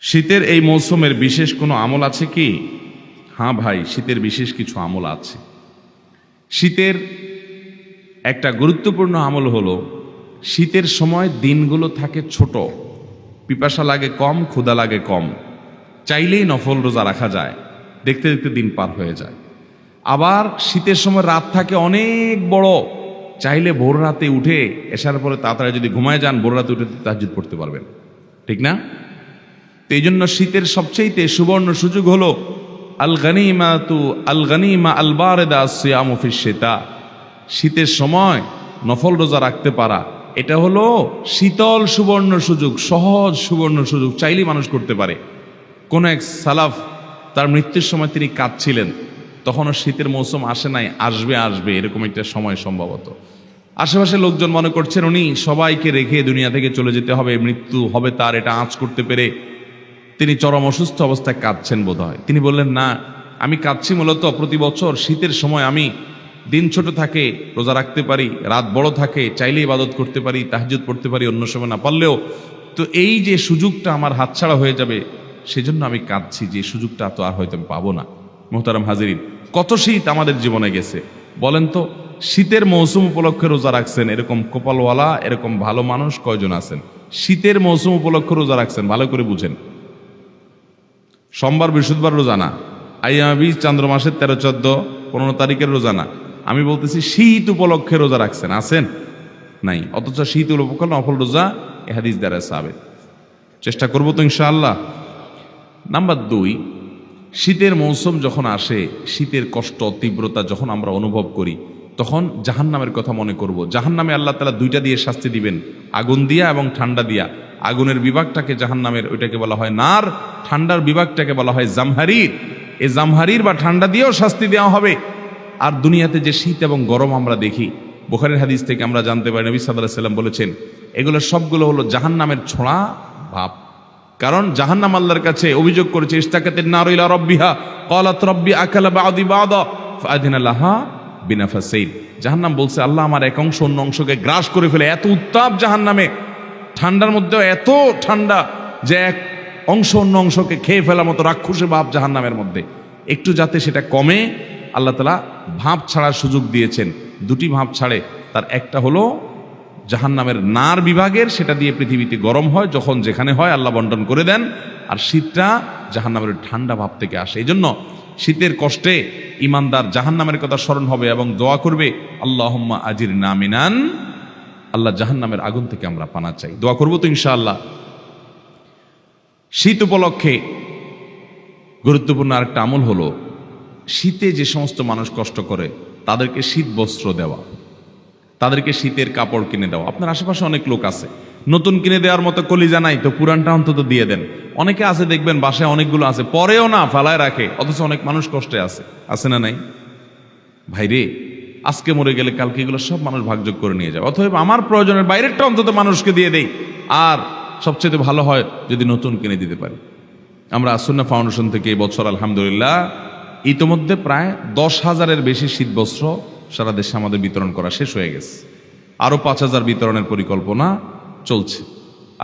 শীতের এই মৌসুমের বিশেষ কোনো আমল আছে কি? হ্যাঁ ভাই, শীতের বিশেষ কিছু আমল আছে। শীতের একটা গুরুত্বপূর্ণ আমল হলো, শীতের সময় দিনগুলো থাকে ছোট। পিপাসা লাগে কম ক্ষুদা লাগে কম। চাইলেই নফল রোজা রাখা যায়। দেখতে দেখতে দিন পার হয়ে যায়। আবার শীতের সময় রাত থাকে অনেক বড়। চাইলে ভোর রাতে উঠে, এসার পরে তাড়াতাড়ি যদি ঘুমায় যান, ভোর রাতে উঠে তাহাজুদ পড়তে পারবেন। ঠিক না? তো এই জন্য শীতের সবচেয়েতে সুবর্ণ সুযোগ হলো আল গানিমা তু আল গানিমা আল বারেদা সিয়ামুফিস শীতের সময় নফল রোজা রাখতে পারা, এটা হলো শীতল সুবর্ণ সুযোগ, সহজ সুবর্ণ সুযোগ, চাইলেই মানুষ করতে পারে। কোন এক সালাফ, তার মৃত্যুর সময় তিনি কাঁদছিলেন, তখনও শীতের মৌসুম আসে নাই, আসবে আসবে, এরকম একটা সময় সম্ভবত। আশেপাশে লোকজন মনে করছেন, উনি সবাইকে রেখে দুনিয়া থেকে চলে যেতে হবে, মৃত্যু হবে তার, এটা আঁচ করতে পেরে তিনি চরম অসুস্থ অবস্থায় কাঁদছেন বোধ হয় তিনি বললেন, না, আমি কাঁদছি মূলত প্রতি বছর শীতের সময় আমি দিন ছোট থাকে, রোজা রাখতে পারি, রাত বড় থাকে চাইলে ইবাদত করতে পারি তাহাজুদ পড়তে পারি, অন্য সময় না পারলেও তো এই যে সুযোগটা আমার হাতছাড়া হয়ে যাবে, সেজন্য আমি কাঁদছি যে সুযোগটা তো আর হয়তো আমি পাবো না। মোহতারাম হাজিরিন, কত শীত আমাদের জীবনে গেছে। বলেন তো, শীতের মৌসুম উপলক্ষে রোজা রাখছেন এরকম কপালওয়ালা, এরকম ভালো মানুষ কয়জন আছেন? শীতের মৌসুম উপলক্ষে রোজা রাখছেন, ভালো করে বুঝেন। সোমবার, বৃহস্পতিবার রোজানা আইয়াবি চান্দ্র মাসের তেরো, চোদ্দ, পনেরো তারিখের রোজানা আমি বলতেছি, শীত উপলক্ষে রোজা রাখছেন, আছেন? নাই। অথচ শীত উপলক্ষে নফল রোজা হাদিস দ্বারা সাবেদ চেষ্টা করব তো ইনশাআল্লাহ। নাম্বার দুই, শীতের মৌসুম যখন আসে, শীতের কষ্ট, তীব্রতা যখন আমরা অনুভব করি তখন জাহান্নামের কথা মনে করব। জাহান্নামে আল্লাহ তালা দুইটা দিয়ে শাস্তি দিবেন। আগুন দিয়া এবং ঠান্ডা দিয়া। আগুনের বিভাগটাকে জাহান্নামের ওইটাকে বলা হয় নার, ঠান্ডার বিভাগটাকে বলা হয় জামহারির। এই জামহারির বা ঠান্ডা দিয়েও শাস্তি দেওয়া হবে। আর দুনিয়াতে যে শীত এবং গরম আমরা দেখি, বোখারের হাদিস থেকে আমরা জানতে পারি, নবী সাল্লাহ সাল্লাম বলেছেন, এগুলো সবগুলো হলো জাহান্নামের ছোঁড়া ভাব। কারণ জাহান্নাম আল্লাহর কাছে অভিযোগ করেছে ইস্তাকাতের নারইলা কলাত রব্বি আকালা বাদি বাদ ফাদিনা লাহা বিনা ফাসাইদ জাহান্নাম বলছে, আল্লাহ আমার এক অংশ অন্য অংশকে গ্রাস করে ফেলে। এত উত্তাপ জাহান্নামে। ঠান্ডার মধ্যেও এত ঠান্ডা যে এক অংশ অন্য অংশকে খেয়ে ফেলার মতো রাক্ষসে ভাব জাহান্নামের মধ্যে। একটু যাতে সেটা কমে, আল্লাহ তালা ভাব ছাড়ার সুযোগ দিয়েছেন। দুটি ভাব ছাড়ে। তার একটা হলো, জাহান্নামের নার বিভাগের, সেটা দিয়ে পৃথিবীতে গরম হয়, যখন যেখানে হয়, আল্লাহ বন্টন করে দেন। আর শীতটা জাহান্নামের ঠান্ডা ভাব থেকে আসে। এই জন্য শীতের কষ্টে ইমানদার জাহান্নামের কথা স্মরণ হবে এবং দোয়া করবে আল্লাহ আজির নামিনান আল্লাহ জাহান্নামের আগুন থেকে আমরা পানা চাই। দোয়া করব তো ইনশাআল্লাহ। শীত উপলক্ষে গুরুত্বপূর্ণ আরেকটা আমল হলো, শীতে যে সমস্ত মানুষ কষ্ট করে, তাদেরকে শীত বস্ত্র দেওয়া, তাদেরকে শীতের কাপড় কিনে দেওয়া। আপনার আশেপাশে অনেক লোক আছে নতুন কিনে দেওয়ার মতো কলিজা নাই, তো পুরানটা অন্তত দিয়ে দেন। অনেকে আছে, দেখবেন, বাসায় অনেকগুলো আছে, পরেও না ফালায় রাখে, অথচ অনেক মানুষ কষ্টে আছে। আছে না নাই? ভাইরে আজকে মরে গেলে কালকে এগুলো সব মানুষ ভাগযোগ করে নিয়ে যাবে। অথবা আমার প্রয়োজনের বাইরেরটা অন্তত মানুষকে দিয়ে দেই। আর সবচেয়ে ভালো হয় যদি নতুন কিনে দিতে পারি। আমরা আসন্না ফাউন্ডেশন থেকে বছর, আলহামদুলিল্লাহ, ইতোমধ্যে প্রায় দশ হাজারের বেশি শীতবস্ত্র সারা দেশে আমাদের বিতরণ করা শেষ হয়ে গেছে। আরও পাঁচ হাজার বিতরণের পরিকল্পনা চলছে।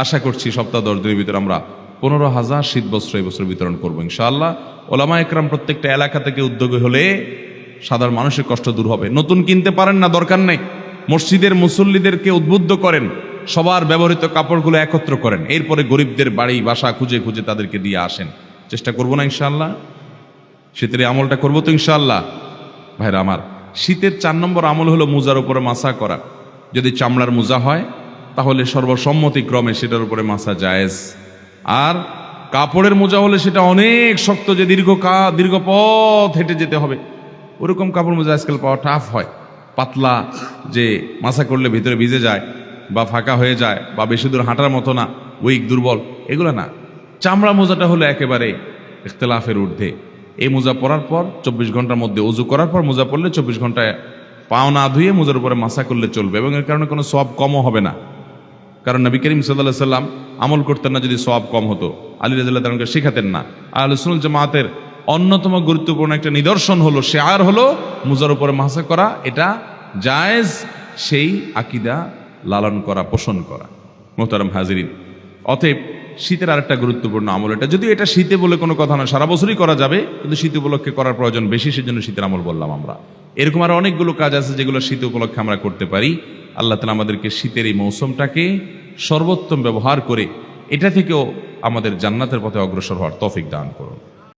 আশা করছি সপ্তাহ দশ দিনের ভিতরে আমরা পনেরো হাজার শীতবস্ত্র এই বছর বিতরণ করব ইনশাআল্লাহ। ওলামা একরাম প্রত্যেকটা এলাকা থেকে উদ্যোগী হলে সাধারণ মানুষের কষ্ট দূর হবে। নতুন কিনতে পারেন না, দরকার নেই। মসজিদের মুসল্লিদেরকে উদ্বুদ্ধ করেন। সবার ব্যবহৃত কাপড়গুলো একত্র করেন। এরপরে গরিবদের বাড়ি, বাসা খুঁজে খুঁজে তাদেরকে দিয়ে আসেন। চেষ্টা করব না ইনশাআল্লাহ। শীতের আমলটা করব তো ইনশাআল্লাহ। ভাইরা আমার, শীতের চার নম্বর আমল হলো মোজার উপরে মাসা করা। যদি চামড়ার মোজা হয় তাহলে সর্বসম্মতিক্রমে সেটার উপরে মাসা জায়েজ। আর কাপড়ের মোজা হলে সেটা অনেক শক্ত যে দীর্ঘ কা, দীর্ঘ পথ হেঁটে যেতে হবে। ওরকম কাপড় মোজা আজকাল পাওয়া টাফ হয়। পাতলা যে মাসা করলে ভিতরে ভিজে যায় বা ফাঁকা হয়ে যায় বা বেশি দূর হাঁটার মতো না উইক দুর্বল, এগুলো না। চামড়া মোজাটা হলো একেবারে ইখতলাফের ঊর্ধ্বে। এই মোজা পরার পর চব্বিশ ঘণ্টার মধ্যে উজু করার পর মোজা পরলে চব্বিশ ঘন্টায় পাও না ধুয়ে মোজার উপরে মাসা করলে চলবে এবং এর কারণে কোনো সব কমও হবে না। কারণ নবী করিম সাল্লাহ সাল্লাম আমল করতেন না যদি সব কম হতো। আলী রাজুল্লাহ তালকে শেখাতেন না। আর সুনুল জামাতের অন্যতম গুরুত্বপূর্ণ একটা নিদর্শন হলো, শেয়ার হলো মুজার উপরে মাসা করা, এটা জায়েজ সেই আকিদা লালন করা, পোষণ করা। মোহতারাম হাজিরিন, অতএব শীতের আরেকটা গুরুত্বপূর্ণ আমল এটা। যদিও এটা শীতে বলে কোনো কথা না সারা বছরই করা যাবে, কিন্তু শীত উপলক্ষে করার প্রয়োজন বেশি, সেজন্য শীতের আমল বললাম আমরা। এরকম আরও অনেকগুলো কাজ আছে যেগুলো শীত উপলক্ষে আমরা করতে পারি। আল্লাহ তালা আমাদেরকে শীতের এই মৌসুমটাকে সর্বোত্তম ব্যবহার করে এটা থেকেও আমাদের জান্নাতের পথে অগ্রসর হওয়ার তফিক দান করুন।